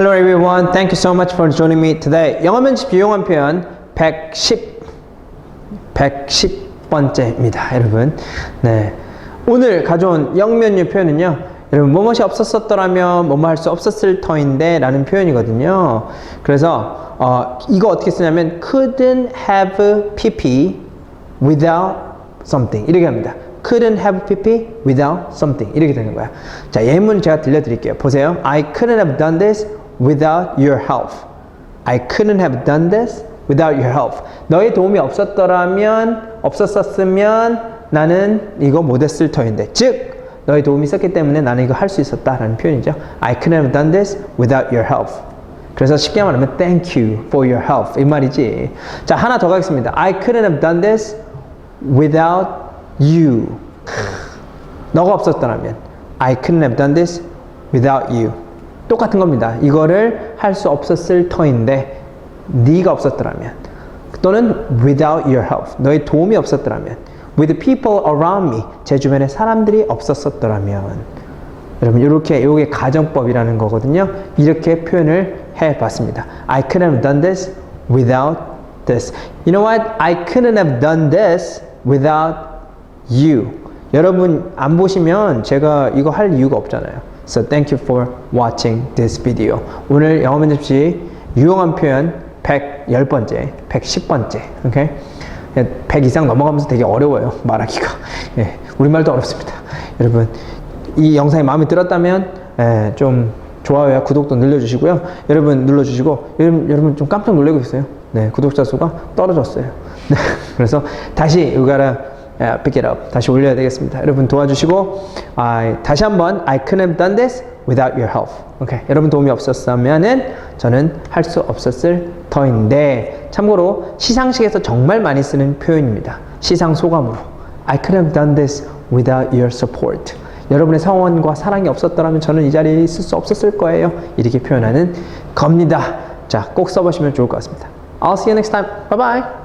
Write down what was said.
Hello everyone. Thank you so much for joining me today. 영어 면접 유용한 표현 110 110번째입니다, 여러분. 네. 오늘 가져온 영면류 표현은요. 여러분 뭐뭇이 없었었더라면 뭐뭐 할 수 없었을 터인데 라는 표현이거든요. 그래서 어, 이거 어떻게 쓰냐면 couldn't have pp without something 이렇게 합니다. couldn't have pp without something 이렇게 되는 거야. 자 예문 제가 들려드릴게요. 보세요. I couldn't have done this without your help. I couldn't have done this without your help. 너의 도움이 없었더라면 없었었으면 나는 이거 못했을 터인데 즉 너의 도움이 있었기 때문에 나는 이거 할 수 있었다라는 표현이죠. I couldn't have done this without your help. 그래서 쉽게 말하면 thank you for your help 이 말이지. 자 하나 더 가겠습니다. I couldn't have done this without you. 너가 없었더라면 I couldn't have done this without you. 똑같은 겁니다. 이거를 할 수 없었을 터인데 네가 없었더라면 또는 without your help. 너의 도움이 없었더라면 with people around me. 제 주변에 사람들이 없었었더라면 여러분 이렇게 이게 가정법이라는 거거든요. 이렇게 표현을 해봤습니다. I couldn't have done this without this. You know what? I couldn't have done this without you. 여러분 안 보시면 제가 이거 할 이유가 없잖아요. So thank you for watching this video. 오늘 영어 면접 시 유용한 표현 110번째, 110번째. 오케이? 100 이상 넘어가면서 되게 어려워요. 말하기가. 예, 우리말도 어렵습니다. 여러분 이 영상이 마음에 들었다면 예, 좀 좋아요와 구독도 눌러주시고요. 여러분 눌러주시고 여러분, 여러분 좀 깜짝 놀라고 있어요. 네, 구독자 수가 떨어졌어요. 네, 그래서 다시 uh, pick it up. 다시 올려야 되겠습니다. 여러분 도와주시고 아, 다시 한번 I couldn't have done this without your help. 오케이. 여러분 도움이 없었다면은 저는 할 수 없었을 터인데 참고로 시상식에서 정말 많이 쓰는 표현입니다. 시상 소감으로 I couldn't have done this without your support. 여러분의 성원과 사랑이 없었더라면 저는 이 자리에 있을 수 없었을 거예요. 이렇게 표현하는 겁니다. 자, 꼭 써보시면 좋을 것 같습니다. I'll see you next time. Bye bye.